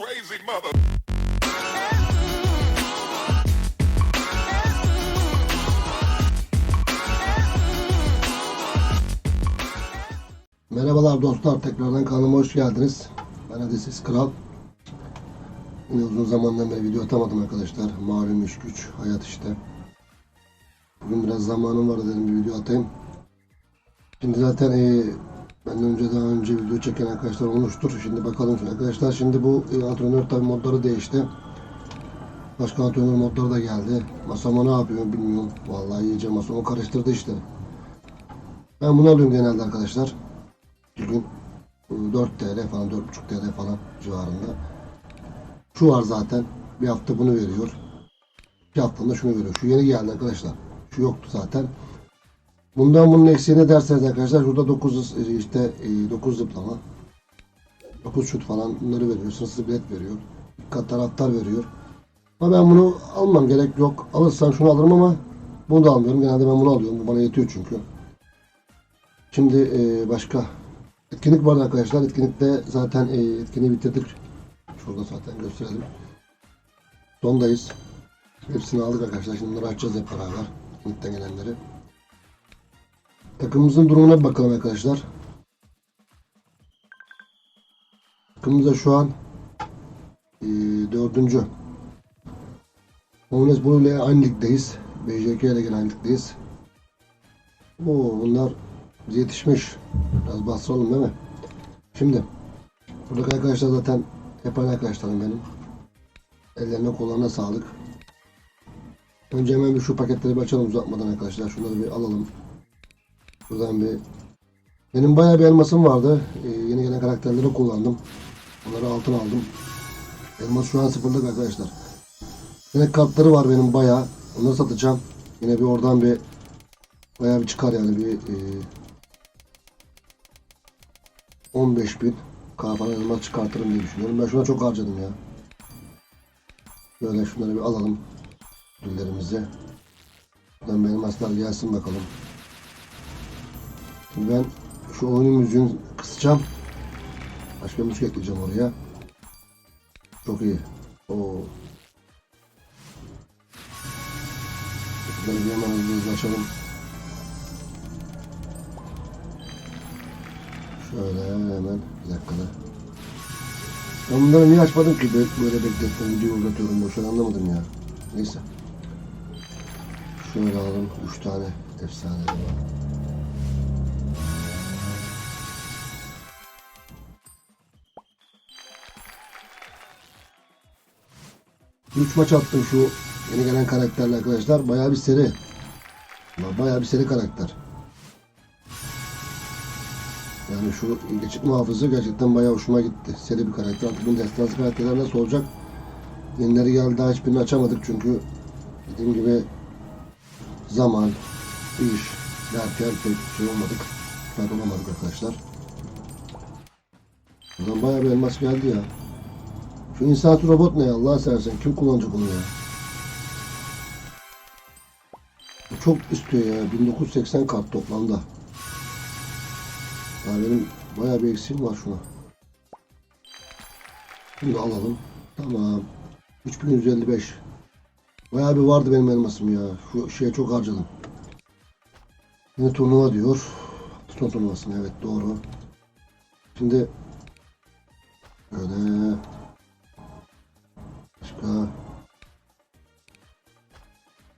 crazy mother. Merhabalar dostlar, tekrardan kanalıma hoş geldiniz. Ben Adesiz Kral. Yine uzun zamandan beri video atamadım arkadaşlar. Malum iş güç, hayat işte. Bugün biraz zamanım var dedim bir video atayım. Şimdi zaten e, benden önce daha önce video çeken arkadaşlar olmuştur. Şimdi bakalım arkadaşlar. Şimdi bu e, antrenör tabi modları değişti. Başka antrenör modları da geldi. Masama ne yapıyor bilmiyorum. Vallahi iyice masamı karıştırdı işte. Ben bunu alıyorum genelde arkadaşlar. Bugün 4 TL falan 4,5 TL falan civarında. Şu var zaten. Bir hafta bunu veriyor. Bir haftada şunu veriyor. Şu yeni geldi arkadaşlar. Şu yoktu zaten. Bundan bunun eksiği ne derseniz arkadaşlar şurada 9 işte 9 zıplama 9 şut falan bunları veriyor. Sınırsız bilet veriyor. Kat taraftar veriyor. Ama ben bunu almam gerek yok. Alırsam şunu alırım ama bunu da almıyorum. Genelde ben bunu alıyorum. Bu bana yetiyor çünkü. Şimdi e, başka etkinlik vardı arkadaşlar. Etkinlikte zaten e, etkinliği bitirdik. Şurada zaten gösterelim. Sondayız. Hepsini aldık arkadaşlar. Şimdi bunları açacağız hep beraber. Etkinlikten gelenleri. Takımımızın durumuna bakalım arkadaşlar. Takımımızda şu an e, dördüncü. Omnes Blue ile aynı ligdeyiz. BJK ile gene aynı ligdeyiz. Oo, bunlar bize yetişmiş. Biraz bastıralım değil mi? Şimdi buradaki arkadaşlar zaten hep aynı arkadaşlarım benim. Ellerine kollarına sağlık. Önce hemen bir şu paketleri bir açalım uzatmadan arkadaşlar. Şunları bir alalım. Buradan bir benim bayağı bir elmasım vardı. Ee, yeni gelen karakterleri kullandım. Onları altın aldım. Elmas şu an sıfırlık arkadaşlar. Yine kartları var benim bayağı. Onları satacağım. Yine bir oradan bir bayağı bir çıkar yani bir e, 15 bin kafadan elmas çıkartırım diye düşünüyorum. Ben şuna çok harcadım ya. Böyle şunları bir alalım. Ödüllerimizi. Buradan benim elmaslar gelsin bakalım. Ben şu oyunun müziğini kısacağım. Başka müzik ekleyeceğim oraya. Çok iyi. Oo. Bir hemen açalım. Şöyle hemen bir dakikada. Ben bunları niye açmadım ki böyle, beklettim videoyu uzatıyorum boşuna anlamadım ya. Neyse. Şöyle alalım 3 tane efsane var. Üç maç attım şu yeni gelen karakterle arkadaşlar. Bayağı bir seri. Bayağı bir seri karakter. Yani şu geçit muhafızı gerçekten bayağı hoşuma gitti. Seri bir karakter. Artık bunun destansı karakterler nasıl olacak? Yenileri geldi daha hiçbirini açamadık çünkü dediğim gibi zaman, iş derken pek şey olmadık. Fayda olamadık arkadaşlar. Buradan bayağı bir elmas geldi ya. Şu insansız robot ne ya Allah seversen kim kullanacak onu ya? Çok istiyor ya 1980 kart toplamda. Ya benim bayağı bir eksiğim var şuna. Bunu da alalım. Tamam. 3155. Bayağı bir vardı benim elmasım ya. Şu şeye çok harcadım. Yine turnuva diyor. Son turnuvası mı? Evet doğru. Şimdi böyle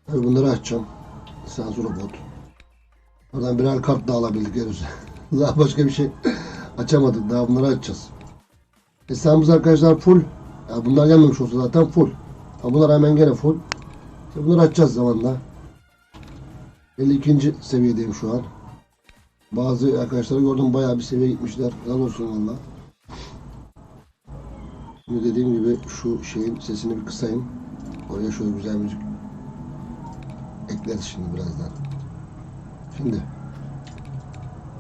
Tabii bunları açacağım. Sensör robot. Oradan birer kart daha alabildik henüz. daha başka bir şey açamadık. Daha bunları açacağız. Hesabımız arkadaşlar full. Ya bunlar gelmemiş olsa zaten full. Ama bunlar hemen gene full. İşte bunları açacağız zamanla. 52. seviyedeyim şu an. Bazı arkadaşları gördüm bayağı bir seviye gitmişler. Helal olsun valla. Şimdi dediğim gibi şu şeyin sesini bir kısayım. Oraya şöyle güzel müzik ekleriz şimdi birazdan. Şimdi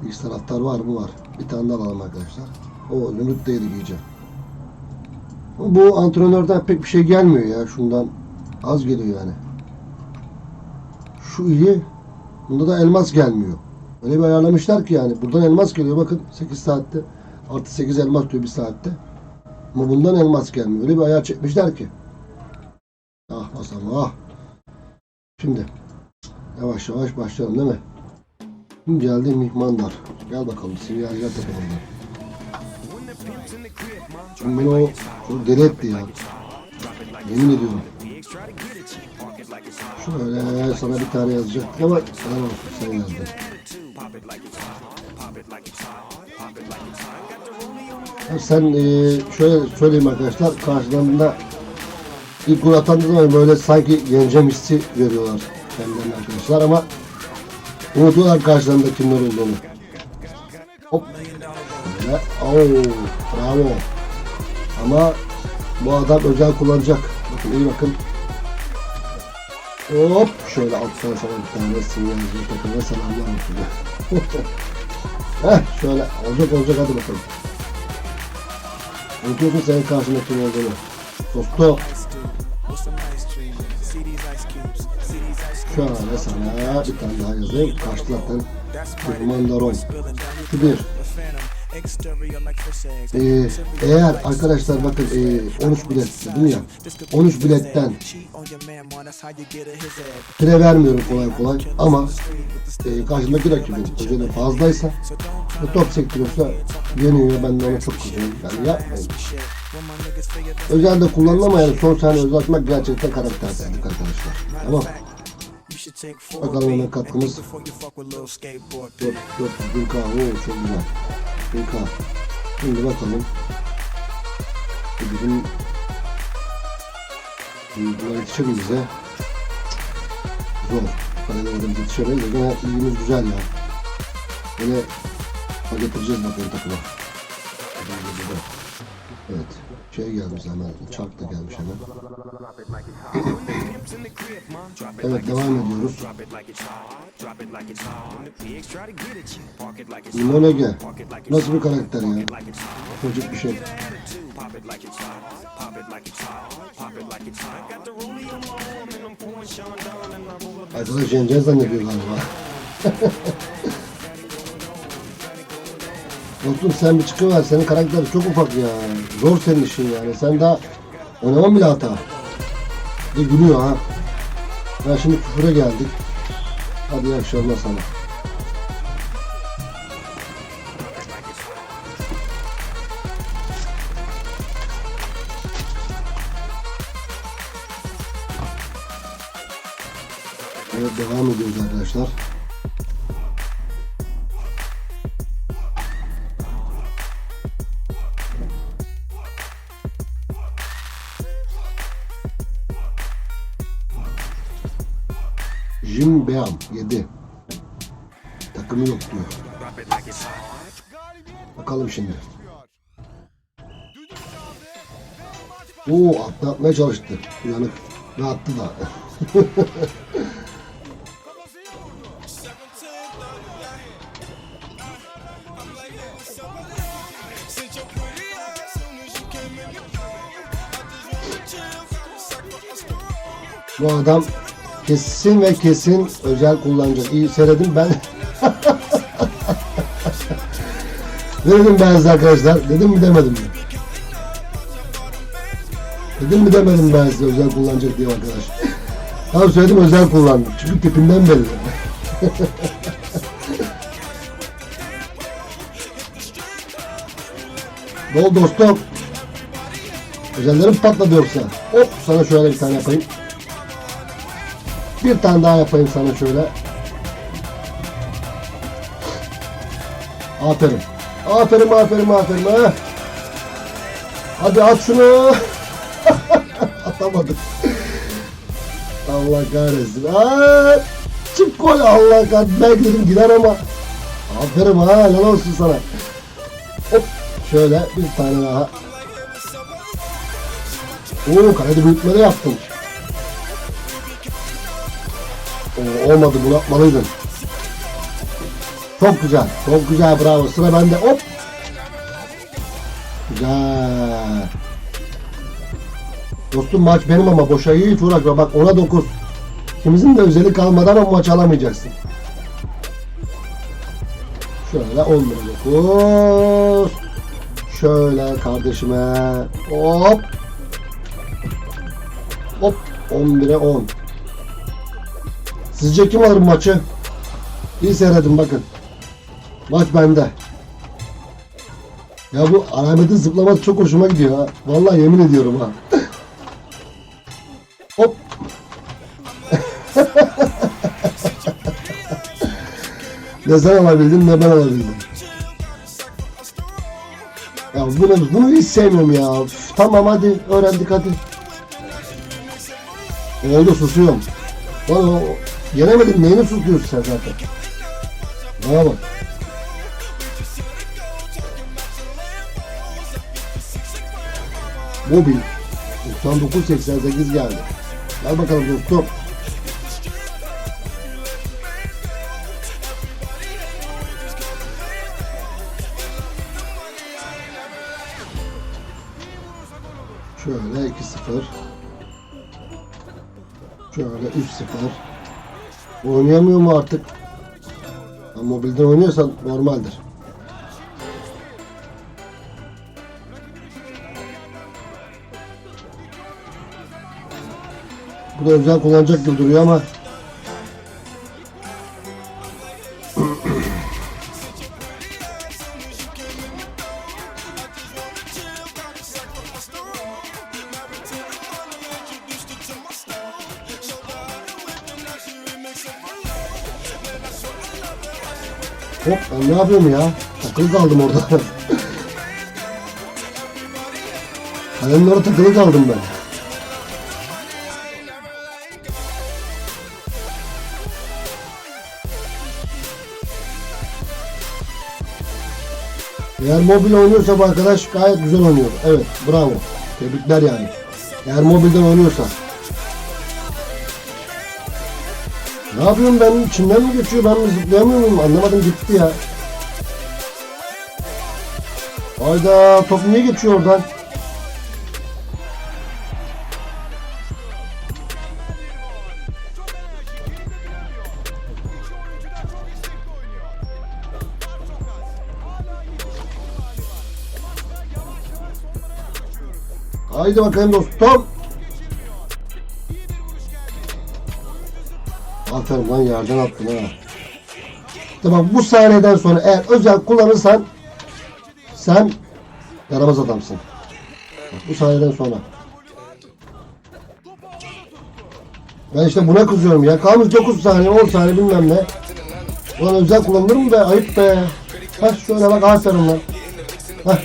X taraftar var mı? Var. Bir tane daha alalım arkadaşlar. O zümrüt değeri giyeceğim. Bu antrenörden pek bir şey gelmiyor ya. Şundan az geliyor yani. Şu iyi. Bunda da elmas gelmiyor. Öyle bir ayarlamışlar ki yani. Buradan elmas geliyor bakın 8 saatte. Artı 8 elmas diyor bir saatte. Ama bundan elmas gelmiyor. Öyle bir ayar çekmişler ki. Ah Hasan ah. Şimdi yavaş yavaş başlayalım değil mi? Şimdi geldi mihmandar. Gel bakalım sinyalciler takımından. Şimdi beni o çok deli etti ya. Yemin ediyorum. Şöyle sana bir tane yazacak ama helal olsun sen yazdın. Sen e, şöyle söyleyeyim arkadaşlar karşılarında ilk gol atandığı zaman böyle sanki yeneceğim hissi veriyorlar kendilerine arkadaşlar ama unutuyorlar karşılarında kimler olduğunu. Hop. Böyle. Oo, bravo. Ama bu adam özel kullanacak. Bakın iyi bakın. Hop şöyle alttan sana bir tane sinyalci takımına selamlar olsun. Heh şöyle olacak olacak hadi bakalım. Unutuyorsun senin karşında kim olduğunu. Dosto. Şöyle sana bir tane daha yazayım. Karşı zaten Mandaron. Şu bir. Ee, eğer arkadaşlar bakın e, 13 bilet dedim ya? 13 biletten pire vermiyorum kolay kolay ama e, karşımdaki rakibin özellikle fazlaysa ve top sektiriyorsa yeniyor ben de ona çok kızıyorum. Yani yapmayın. Özelde kullanılamayan son saniye özel atmak gerçekten karaktersizlik arkadaşlar. Tamam. Bakalım ona katkımız. 4, 4 bin K Oo, çok güzel bin K Şimdi bakalım bizim Bunlar yetişir mi bize? Zor. Kalelerden yetişemeyiz de gene ilgimiz güzel ya. Hak getireceğiz bakalım takıma. Evet. Şey gelmiş hemen. Çark da gelmiş hemen. evet devam ediyoruz. Limon Ege. Nasıl bir karakter ya? Çocuk bir şey. Arkadaş yeneceğiz zannediyor galiba. Dostum sen bir çıkıver. Senin karakteri çok ufak ya. Zor senin işin yani. Sen daha oynaman bile hata. Bir gülüyor ha. Ya şimdi küfüre geldik. Hadi iyi akşamlar sana. Evet devam ediyoruz arkadaşlar. 7. Takımı yok diyor. Bakalım şimdi. Oo attı atmaya çalıştı. Uyanık. Ve attı da. Bu adam kesin ve kesin özel kullanacak. İyi seyredin ben. dedim ben size arkadaşlar? Dedim mi demedim mi? Dedim mi demedim ben size özel kullanacak diye arkadaş. Tamam söyledim özel kullandım. Çünkü tipinden belli. Bol dostum. Özellerim patladı yoksa. Hop sana şöyle bir tane yapayım. Bir tane daha yapayım sana şöyle. Aferin. Aferin aferin aferin ha. Hadi at şunu. Atamadık. Allah kahretsin. Aa, çift gol Allah kahretsin. Ben dedim gider ama. Aferin ha helal olsun sana. Hop şöyle bir tane daha. Oo kalede büyütme de yaptım. Oo, olmadı bunu yapmalıydın. Çok güzel. Çok güzel bravo. Sıra bende. Hop. Güzel. Dostum maç benim ama boşa hiç uğraşma. Bak ona dokuz. İkimizin de özeli kalmadan ama maç alamayacaksın. Şöyle 10 lira dokuz. şöyle kardeşime. Hop. Hop. 11'e 10. Sizce kim alır maçı? İyi seyredin bakın. Maç bende. Ya bu Ahmet'in zıplaması çok hoşuma gidiyor ha. Vallahi yemin ediyorum ha. Hop. ne sen alabildin ne ben alabildim. Ya bunu, bunu hiç sevmiyorum ya. Üf, tamam hadi öğrendik hadi. Oldu susuyorum. Lan o, yenemedin neyini susuyorsun sen zaten. Bana bak. Mobil 9988 geldi. Gel bakalım dostum. Şöyle 2-0. Şöyle 3-0. Oynayamıyor mu artık? Ha, mobilden oynuyorsan normaldir. Bu da özel kullanacak gibi duruyor ama yapıyorum ya? Takılı kaldım orada. Kalemin orada takılı kaldım ben. Eğer mobil oynuyorsa bu arkadaş gayet güzel oynuyor. Evet bravo. Tebrikler yani. Eğer mobilden oynuyorsa. Ne yapıyorum ben? İçimden mi geçiyor? Ben mi zıplayamıyor muyum? Anlamadım gitti ya. Hayda top niye geçiyor oradan? Haydi bakayım dostum. Aferin lan yerden attın ha. Tamam bu saniyeden sonra eğer özel kullanırsan sen yaramaz adamsın. Bak, bu saniyeden sonra. Ben işte buna kızıyorum ya. Kalmış 9 saniye 10 saniye bilmem ne. Ulan özel kullanılır mı be? Ayıp be. Hah şöyle bak aferin lan. Hah.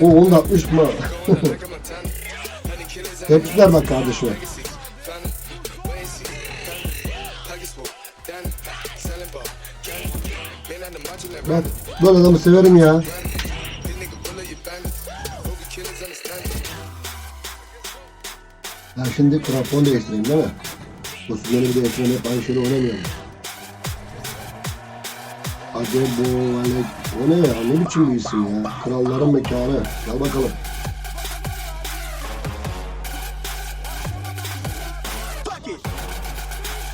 O onu da atmış mı? Tebrikler bak kardeşime. Bak böyle adamı severim ya. Ben şimdi krampon değiştireyim değil mi? Kostümleri bir değiştireyim hep aynı şeyle oynamıyorum. Acaba bu hani o ne ya ne biçim bir isim ya? Kralların mekanı. Gel bakalım.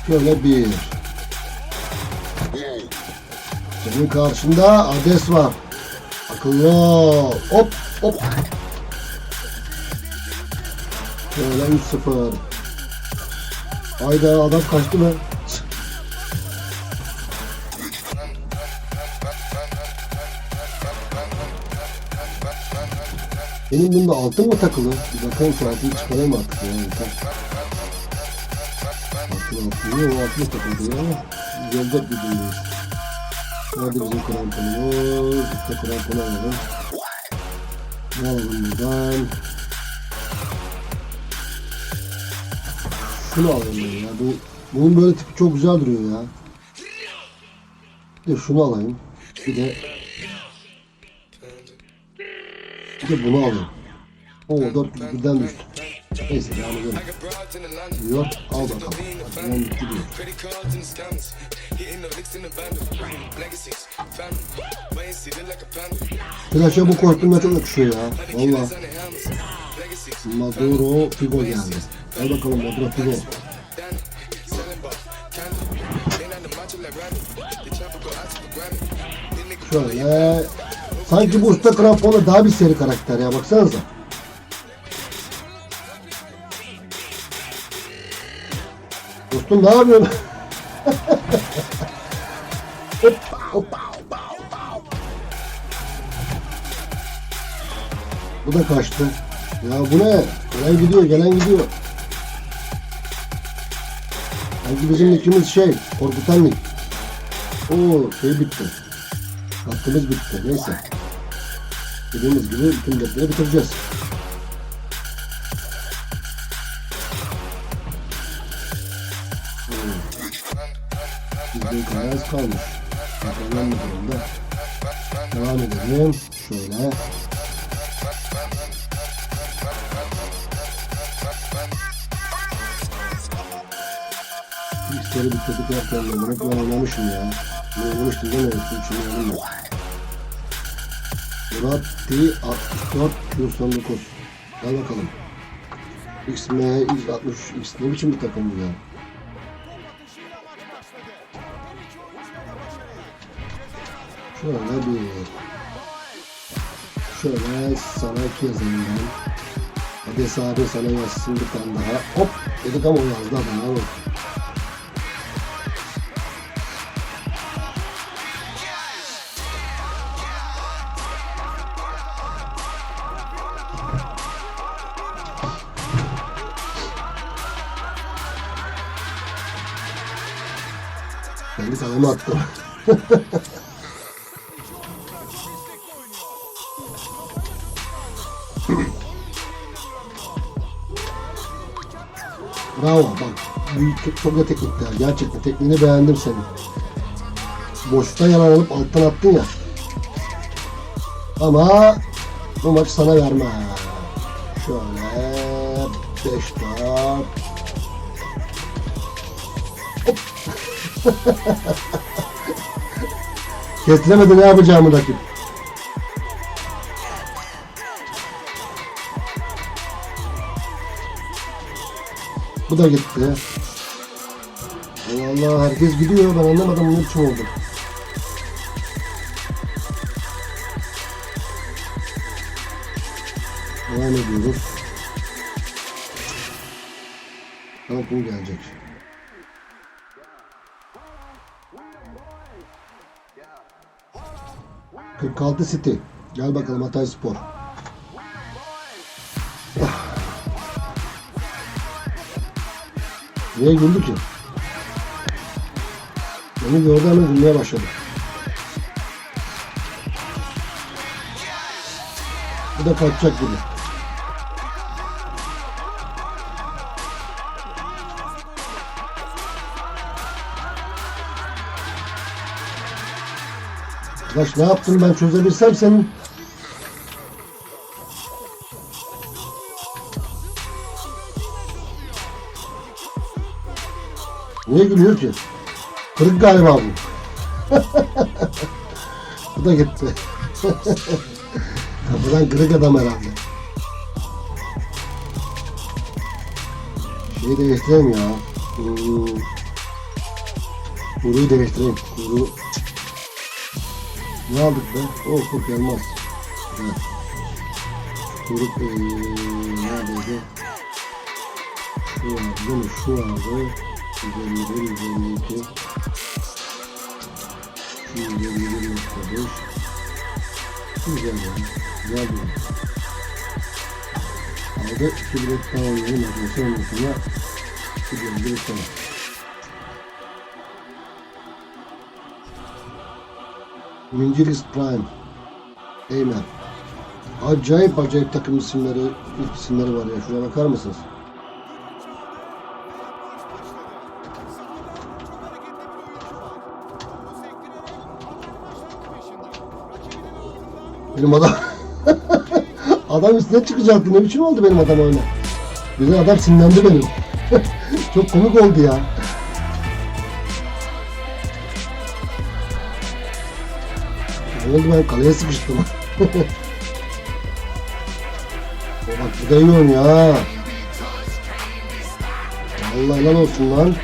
Şöyle bir. Senin karşında Ades var. Akıllı ol. Hop hop. Şöyle 3-0. Hayda adam kaçtı mı? Benim bunda altın mı takılı? Bir bakayım şu altını çıkarayım artık yani. Altın altın yok o altın takıldı ya güzeldir bir dinleyiz. Nerede bizim kramponumuz? İşte kramponu alalım. Ne alalım buradan? Şunu alalım ya. Bu, bunun böyle tipi çok güzel duruyor ya. Bir de şunu alayım. Bir de bir de bunu alayım. Oo 400 birden düştü. Neyse devam edelim. Diyor. Al bakalım. Ben gitti diyor. Flaş'a bu kostümle çok yakışıyor ya. Valla. Maduro Figo geldi. Gel bakalım Maduro Figo. Şöyle Sanki bu usta kramponu daha bir seri karakter ya baksanıza. Dostum ne yapıyorsun? hop, hop. Bu da kaçtı. Ya bu ne? Gelen gidiyor, gelen gidiyor. Sanki bizim ikimiz şey, korkutan lig. Oo şey bitti. Hakkımız bitti. Neyse. Dediğimiz gibi bütün deftere bitireceğiz. Kadar az kalmış. Bakalım bu durumda. Devam edelim. Şöyle. İşleri bitirdik derken de demek ben oynamışım ya. Ne oynamıştım değil mi? İçin oynadım ben. Murat T 64 Q99 Gel bakalım. XM X63 X ne biçim bir takım bu ya? Şöyle bir Şöyle sana yazayım ben. Hadi abi sana yazsın bir tane daha. Hop dedik ama yazdı adam. Evet. Kendi kaleme attım. Bravo çok, teknikti. ya. Gerçekten tekniğini beğendim senin. Boşluktan yalan alıp alttan attın ya. Ama bu maç sana verme. Şöyle 5 4 Hop. Kestiremedi ne yapacağımı rakip. Bu da gitti. Allah herkes gidiyor ben anlamadım ne biçim oldu. Devam ediyoruz. Bu gelecek. ...46 City. Gel bakalım Hatay Spor. Niye güldü ki? Beni gördü hemen gülmeye başladı. Bu da kaçacak gibi. Arkadaş ne yaptın ben çözebilsem senin. Niye gülüyor ki? Kırık galiba bu. bu da gitti. Kapıdan kırık adam herhalde. Şeyi değiştireyim ya. Hmm. Kuyruğu değiştireyim. Kuyruğu. Ne aldık be? Oh çok elmas. Evet. Kuyruk ee, neredeydi? Şu değil mi? Şu vardı. 151, 152 151.5 Güzel yani. Güzel bir Aldı 2 bilet daha oynayalım. Ondan sonra gidiyorum bir sonra. Birinci Risk Prime. Eymen. Acayip acayip takım isimleri, isimleri var ya. Şuraya bakar mısınız? Benim adam adam üstüne çıkacaktı. Ne biçim oldu benim adam öyle? Güzel adam sinirlendi benim. Çok komik oldu ya. Ne oldu ben kaleye sıkıştım. bak bu da iyi oynuyor. Allah helal olsun lan.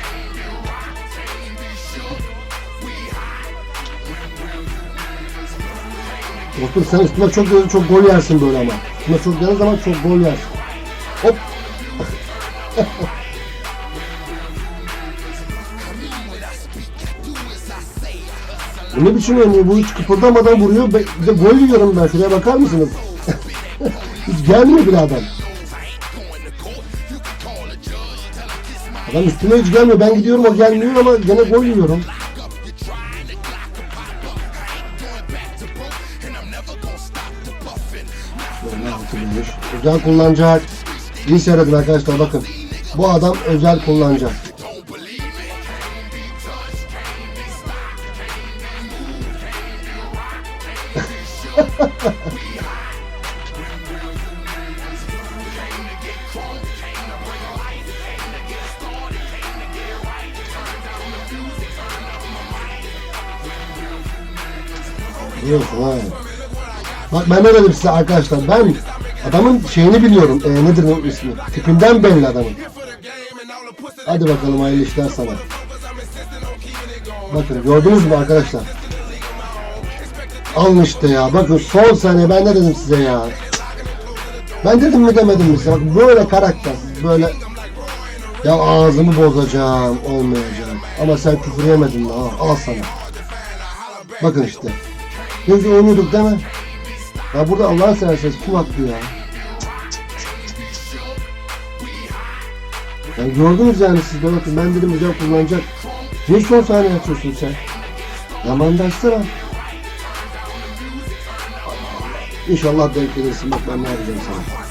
Dostum sen üstüne çok gelir çok gol yersin böyle ama. Üstüne çok gelir zaman çok gol yersin. Hop. Bu ne biçim oynuyor? Bu hiç kıpırdamadan vuruyor. Be- Bir de gol yiyorum ben. Şuraya bakar mısınız? hiç gelmiyor bile adam. Adam üstüme hiç gelmiyor. Ben gidiyorum o gelmiyor ama gene gol yiyorum. Özel kullanacak. İyi seyredin arkadaşlar bakın. Bu adam özel kullanacak. Bak dedim size arkadaşlar. Ben adamın şeyini biliyorum. Ee, nedir o ismi? Tipinden belli adamın. Hadi bakalım hayırlı işler sana. Bakın gördünüz mü arkadaşlar? Alın işte ya. Bakın son saniye ben ne dedim size ya. Ben dedim mi demedim mi size? Bakın böyle karakter. Böyle ya ağzımı bozacağım. Olmayacak. Ama sen küfür yemedin daha. Al sana. Bakın işte. Biz oynuyorduk değil mi? Ya burada Allah'ın severseniz kim haklı ya? Yani gördünüz yani siz de bakın ben dedim hocam kullanacak. Niye son saniye açıyorsun sen? Yamandaşsana. İnşallah denk gelirsin bak ben ne yapacağım sana.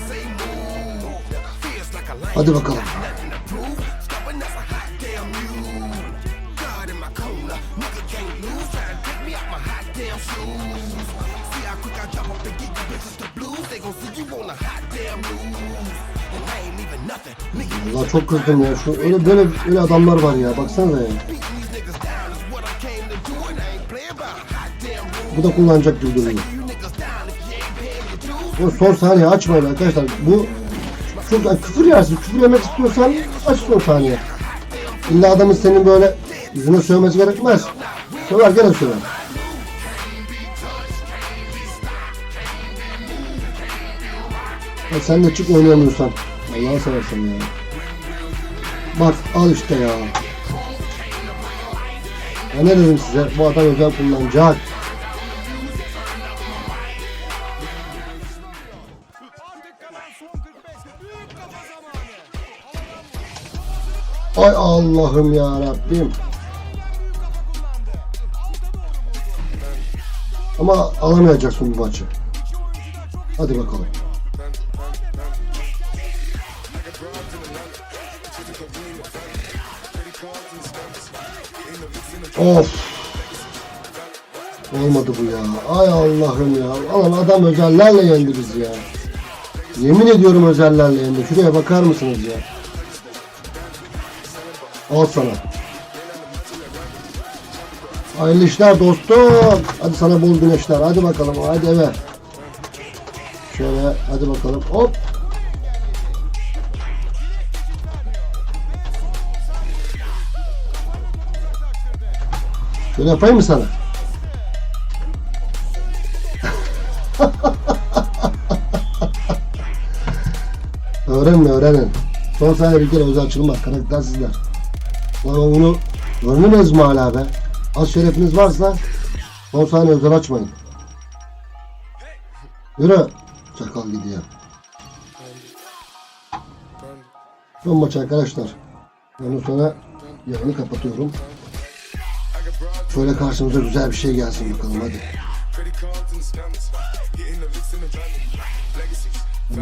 Hadi bakalım. Allah çok kızdım ya. Şu öyle böyle öyle adamlar var ya. Baksana ya. Bu da kullanacak gibi. Bu son saniye açmayın arkadaşlar. Bu yani küfür yersin. Küfür yemek istiyorsan aç son saniye. İlla adamın senin böyle yüzüne sövmesi gerekmez. Söver gene söver. Ya sen de çık oynayamıyorsan. Allah'ı seversen ya. Bak al işte ya. Ya ne dedim size? Bu adam özel kullanacak. Ay Allah'ım ya Rabbim. Ama alamayacaksın bu maçı. Hadi bakalım. Of. Olmadı bu ya. Ay Allah'ım ya. Alan adam özellerle yendi bizi ya. Yemin ediyorum özellerle yendi. Şuraya bakar mısınız ya? Al sana. Hayırlı işler dostum. Hadi sana bol güneşler. Hadi bakalım. Hadi eve. Şöyle hadi bakalım. Hop. Şöyle yapayım mı sana? öğrenin öğrenin. Son saniye bir kere özel açılmaz. Karakter sizler. Lan onu öğrenemez mi hala be? Az şerefiniz varsa son saniye özel açmayın. Yürü. Çakal gidiyor. Son maç arkadaşlar. Ondan sonra yarını kapatıyorum. Şöyle karşımıza güzel bir şey gelsin bakalım hadi.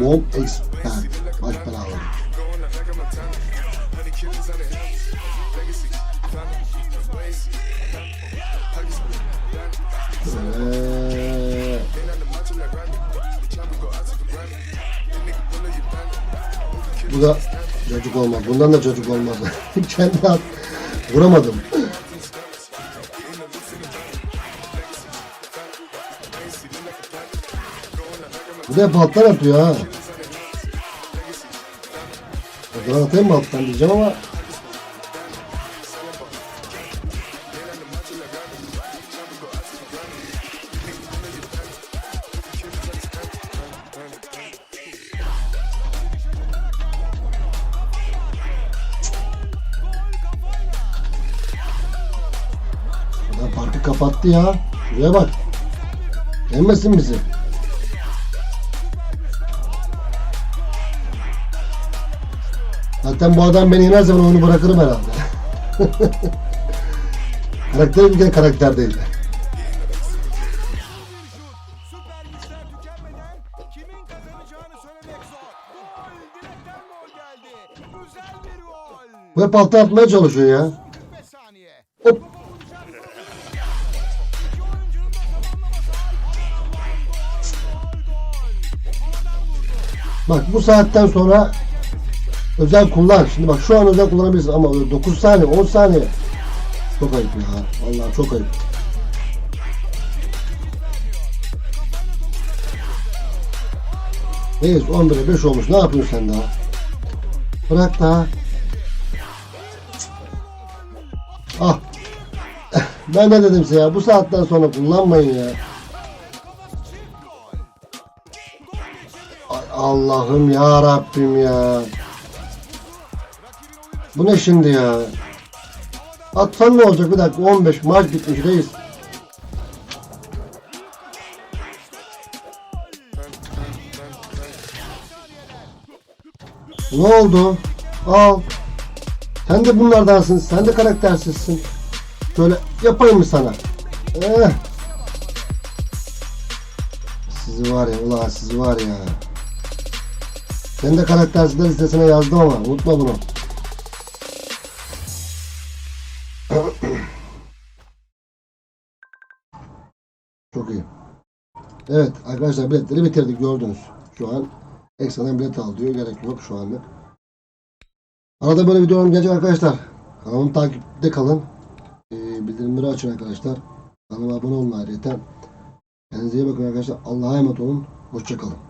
Bomb Expert. Baş belalı. Bu da çocuk olmaz. Bundan da çocuk olmaz. Kendi at. Vuramadım. Bu da hep alttan atıyor ha. Kadar atayım mı alttan diyeceğim ama. Parkı kapattı ya. Şuraya bak. Yemesin bizi. Zaten bu adam beni inerse ben onu bırakırım herhalde. karakter bir kere karakter değil. Gol. Ve palta atmaya çalışıyor ya. 45 saniye. Hop. Bak bu saatten sonra özel kullan. Şimdi bak şu an özel kullanabilirsin ama öyle 9 saniye 10 saniye. Çok ayıp ya. Vallahi çok ayıp. Reis 11'e 5 olmuş. Ne yapıyorsun sen daha? Bırak daha. Ah. Ben ne dedim size ya? Bu saatten sonra kullanmayın ya. Allah'ım ya Rabbim ya. Bu ne şimdi ya? Atsan ne olacak bir dakika 15 maç bitmiş reis. Ne oldu? Al. Sen de bunlardansın. Sen de karaktersizsin. Şöyle yapayım mı sana? Eh. Sizi var ya, ulan sizi var ya. Ben de karaktersizler listesine yazdım ama unutma bunu. Evet arkadaşlar biletleri bitirdik gördünüz. Şu an ekstradan bilet al diyor. Gerek yok şu anlık. Arada böyle videolarım gelecek arkadaşlar. Kanalımı takipte kalın. Ee, bildirimleri açın arkadaşlar. Kanalıma abone olun ayrıca. Kendinize iyi bakın arkadaşlar. Allah'a emanet olun. Hoşçakalın.